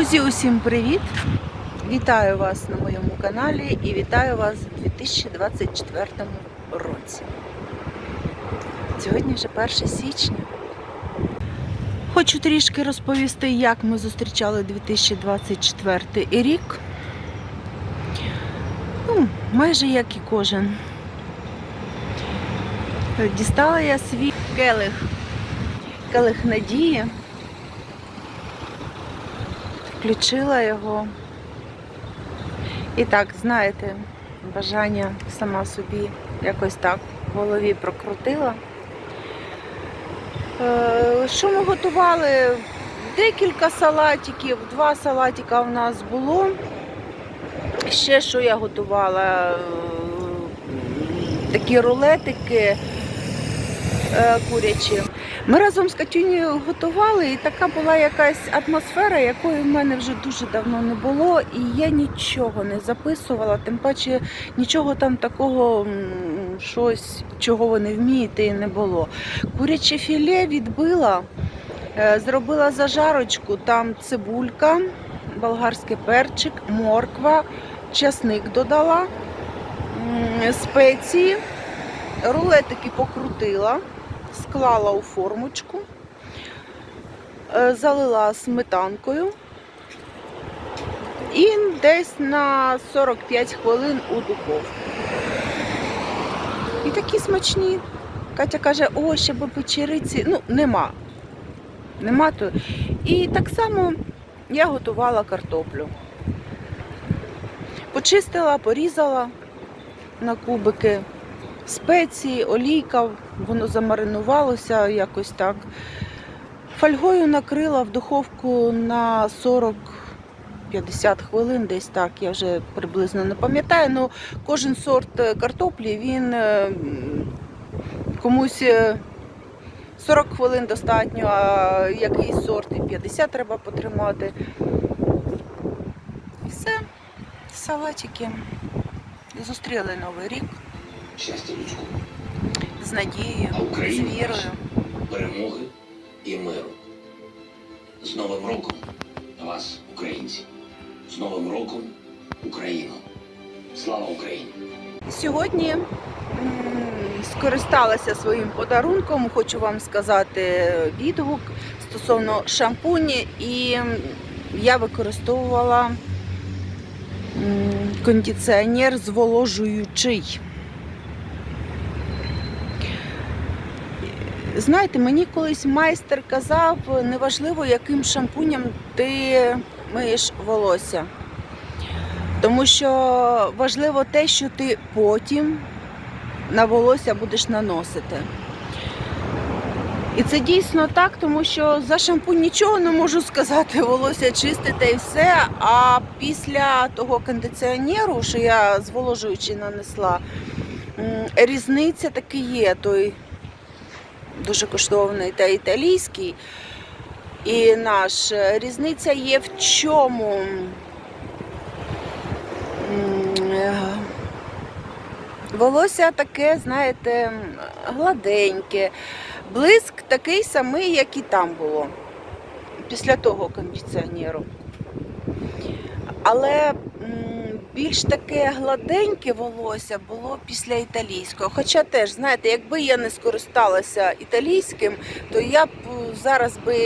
Друзі, усім привіт! Вітаю вас на моєму каналі і вітаю вас у 2024 році. Сьогодні вже 1 січня. Хочу трішки розповісти, як ми зустрічали 2024 рік. Ну, майже як і кожен. Дістала я свій келих, келих надії. Включила його. І так, знаєте, бажання сама собі якось так в голові прокрутила. Е, Що ми готували? Декілька салатиків, два салатика в нас було. Ще що я готувала? Е, Такі рулетики е, курячі. Ми разом з Катюнею готували, і така була якась атмосфера, якої в мене вже дуже давно не було, і я нічого не записувала, тим паче нічого там такого, щось, чого ви не вмієте, і не було. Куряче філе відбила, е, зробила зажарочку, там цибулька, болгарський перчик, морква, часник додала, спеції, рулетики покрутила склала у формочку, е, залила сметанкою і десь на 45 хвилин у духовку. І такі смачні. Катя каже, о, ще би печериці. Ну, нема. Нема то. І так само я готувала картоплю. Почистила, порізала на кубики спеції, олійка, воно замаринувалося якось так. Фольгою накрила в духовку на 40-50 хвилин, десь так, я вже приблизно не пам'ятаю. Ну, кожен сорт е, картоплі, він е, комусь е, 40 хвилин достатньо, а якийсь сорт і 50 треба потримати. І все, салатики. Зустріли новий рік щастя людського, з надією, А з Україна вірою. перемоги і миру. З Новим роком вас, українці! З Новим роком Україну! Слава Україні! Сьогодні скористалася своїм подарунком. Хочу вам сказати відгук стосовно шампуні, і я використовувала кондиціонер зволожуючий. Знаєте, мені колись майстер казав, неважливо, яким шампунем ти миєш волосся. Тому що важливо те, що ти потім на волосся будеш наносити. І це дійсно так, тому що за шампунь нічого не можу сказати, волосся чистите і все. А після того кондиціонеру, що я зволожуючи нанесла, різниця таки є. Той дуже коштовний та італійський. І наш різниця є в чому. Е, Волосся таке, знаєте, гладеньке. Блиск такий самий, як і там було після того кондиціонеру. Але більш таке гладеньке волосся було після італійського. Хоча теж, знаєте, якби я не скористалася італійським, то я б е, зараз би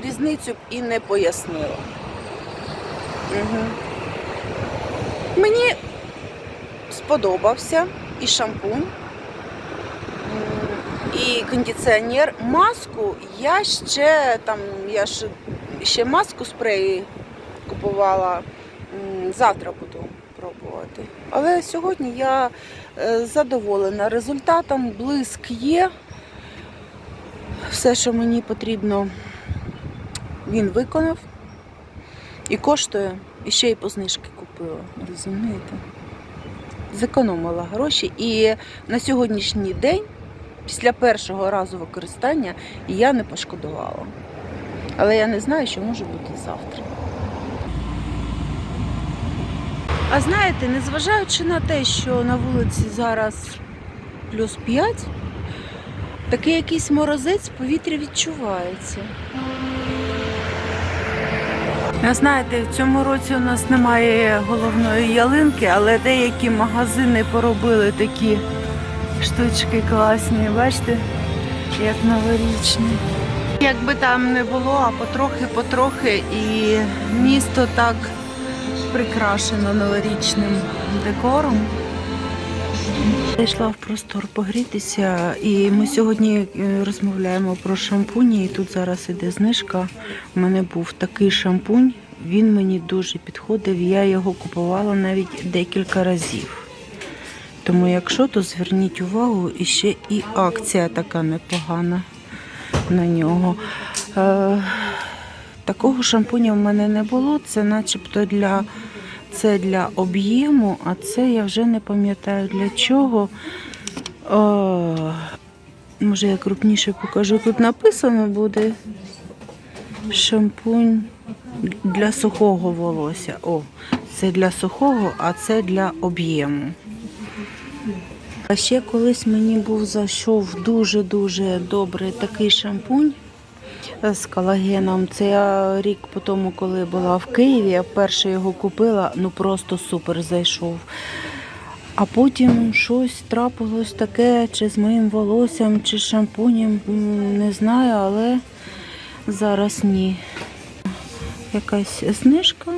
різницю б і не пояснила. Угу. Мені сподобався і шампунь, і кондиціонер. Маску я ще там, я ж ще маску спреї купувала. Завтра буду пробувати. Але сьогодні я е, задоволена результатом. Блиск є. Все, що мені потрібно, він виконав. І коштує, і ще й по знижки купила, розумієте? Зекономила гроші. І на сьогоднішній день, після першого разу використання, я не пошкодувала. Але я не знаю, що може бути завтра. А знаєте, незважаючи на те, що на вулиці зараз плюс 5, такий якийсь морозець в повітрі відчувається. Знаєте, в цьому році у нас немає головної ялинки, але деякі магазини поробили такі штучки класні. Бачите, як новорічні. Якби там не було, а потрохи-потрохи і місто так прикрашено новорічним декором. Я йшла в простор погрітися, і ми сьогодні е, розмовляємо про шампуні. І тут зараз іде знижка. У мене був такий шампунь, він мені дуже підходив. Я його купувала навіть декілька разів. Тому, якщо, то зверніть увагу, і ще і акція така непогана на нього. Такого шампуня в мене не було. Це начебто для це для об'єму, а це я вже не пам'ятаю для чого. О, може я крупніше покажу. Тут написано буде шампунь для сухого волосся. О, це для сухого, а це для об'єму. А ще колись мені був зайшов дуже-дуже добрий такий шампунь з колагеном. Це я рік по тому, коли була в Києві, я вперше його купила, ну просто супер зайшов. А потім щось трапилось таке, чи з моїм волоссям, чи шампунем, не знаю, але зараз ні. Якась знижка.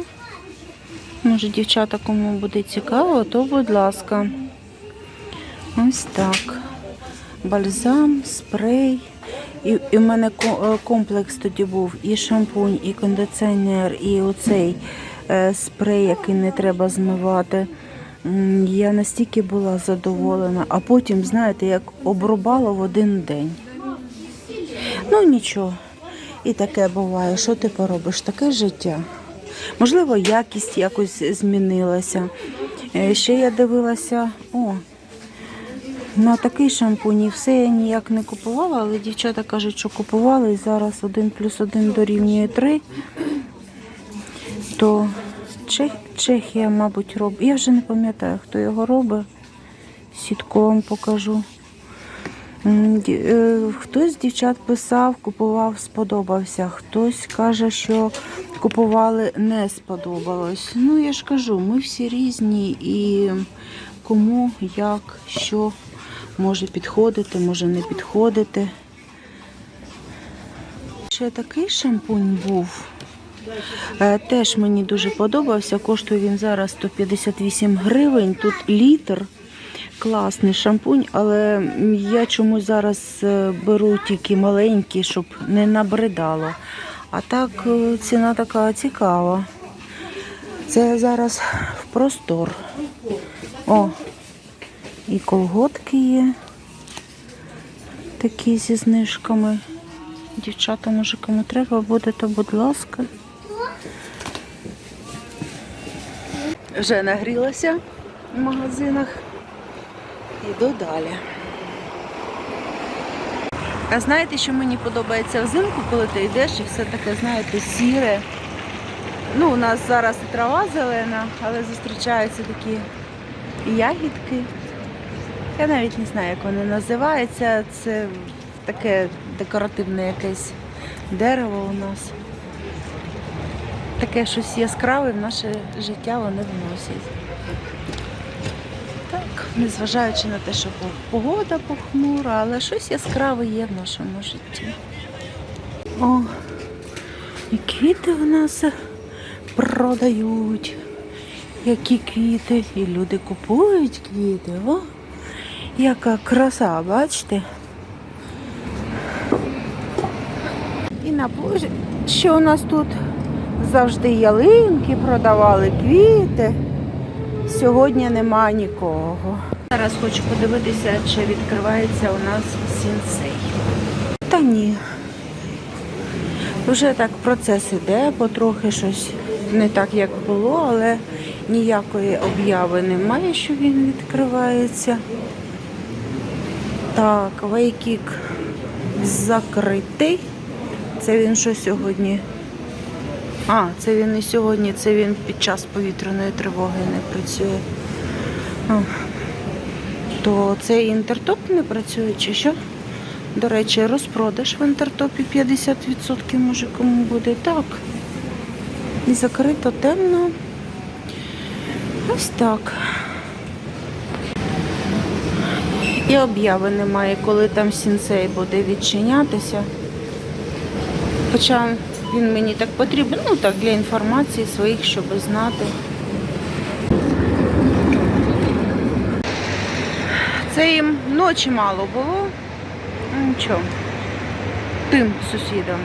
Може, дівчата, кому буде цікаво, то будь ласка. Ось так. Бальзам, спрей. І, і в мене е, комплекс тоді був і шампунь, і кондиціонер, і оцей е, спрей, який не треба змивати. Я настільки була задоволена, а потім, знаєте, як обрубало в один день. Ну нічого, і таке буває. Що ти поробиш? Таке життя. Можливо, якість якось змінилася. Е, Ще я дивилася, о, на такий шампунь і все я ніяк не купувала, але дівчата кажуть, що купували і зараз один плюс один дорівнює 3. То Чех, Чехія, мабуть, робить. Я вже не пам'ятаю, хто його робить. Сітку вам покажу. Е, Хтось з дівчат писав, купував, сподобався. Хтось каже, що купували, не сподобалось. Ну, я ж кажу, ми всі різні і кому, як, що може підходити, може не підходити. Ще такий шампунь був. Е, Теж мені дуже подобався. Коштує він зараз 158 гривень. Тут літр. Класний шампунь, але я чомусь зараз е, беру тільки маленький, щоб не набридало. А так е, ціна така цікава. Це зараз в простор. О, і колготки є. Такі зі знижками. Дівчата, може, кому треба буде, то будь ласка. Вже нагрілася в магазинах. Іду далі. А знаєте, що мені подобається взимку, коли ти йдеш і все таке, знаєте, сіре. Ну, у нас зараз і трава зелена, але зустрічаються такі ягідки. Я навіть не знаю, як вони називаються. Це таке декоративне якесь дерево у нас. Таке щось яскраве в наше життя вони вносять. Так, незважаючи на те, що погода похмура, але щось яскраве є в нашому житті. О, і квіти в нас продають. Які квіти. І люди купують квіти. О, яка краса, бачите? І на площі, що у нас тут завжди ялинки продавали, квіти. Сьогодні нема нікого. Зараз хочу подивитися, чи відкривається у нас сінсей. Та ні. Вже так процес іде, потрохи щось не так, як було, але ніякої обяви немає, що він відкривається. Так, вейкік закритий. Це він що сьогодні? А, це він і сьогодні, це він під час повітряної тривоги не працює. А. То цей інтертоп не працює чи що? До речі, розпродаж в інтертопі 50% може кому буде так. І закрито темно. Ось так. І обяви немає, коли там сінсей буде відчинятися. Хоча він мені так потрібен, ну так, для інформації своїх, щоб знати. Це їм ночі мало було. Ну, Нічого. Тим сусідам.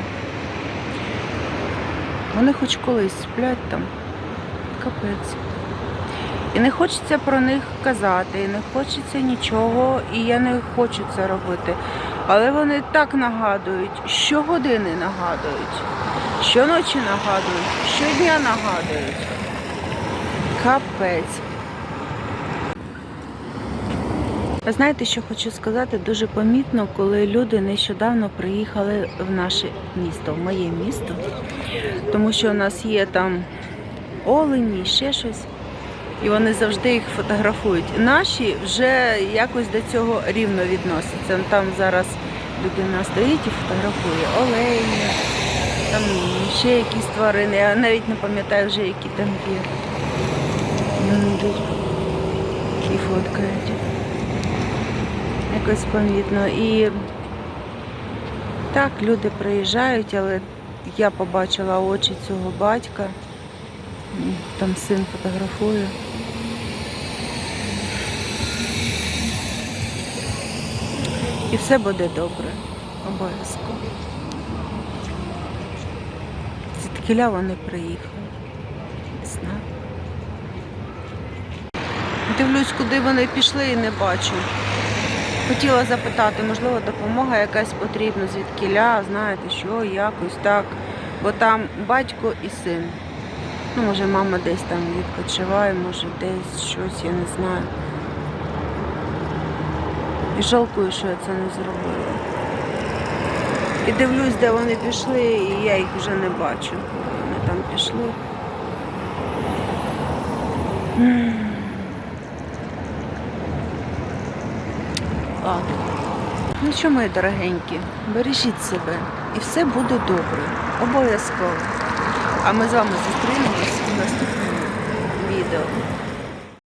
Вони хоч колись сплять там. Капець. І не хочеться про них казати, і не хочеться нічого, і я не хочу це робити. Але вони так нагадують, щогодини нагадують, щоночі нагадують, щодня нагадують. Капець. Ви знаєте, що хочу сказати? Дуже помітно, коли люди нещодавно приїхали в наше місто, в моє місто, тому що у нас є там олені, ще щось, і вони завжди їх фотографують. Наші вже якось до цього рівно відносяться. Там зараз людина стоїть і фотографує олені, там ще якісь тварини. Я навіть не пам'ятаю вже, які там є. І Вони йдуть і фоткають якось помітно. І так, люди приїжджають, але я побачила очі цього батька. Там син фотографує. І все буде добре. Обов'язково. Звідкіля вони приїхали. Не знаю. Дивлюсь, куди вони пішли і не бачу. Хотіла запитати, можливо, допомога якась потрібна звідкіля, знаєте, що, якось так. Бо там батько і син. Ну, може, мама десь там відпочиває, може десь щось, я не знаю. І жалкую, що я це не зробила. І дивлюсь, де вони пішли, і я їх вже не бачу. Вони там пішли. Ладно. Ну що, мої дорогенькі, бережіть себе і все буде добре. Обов'язково. А ми з вами зустрінемось в наступному відео.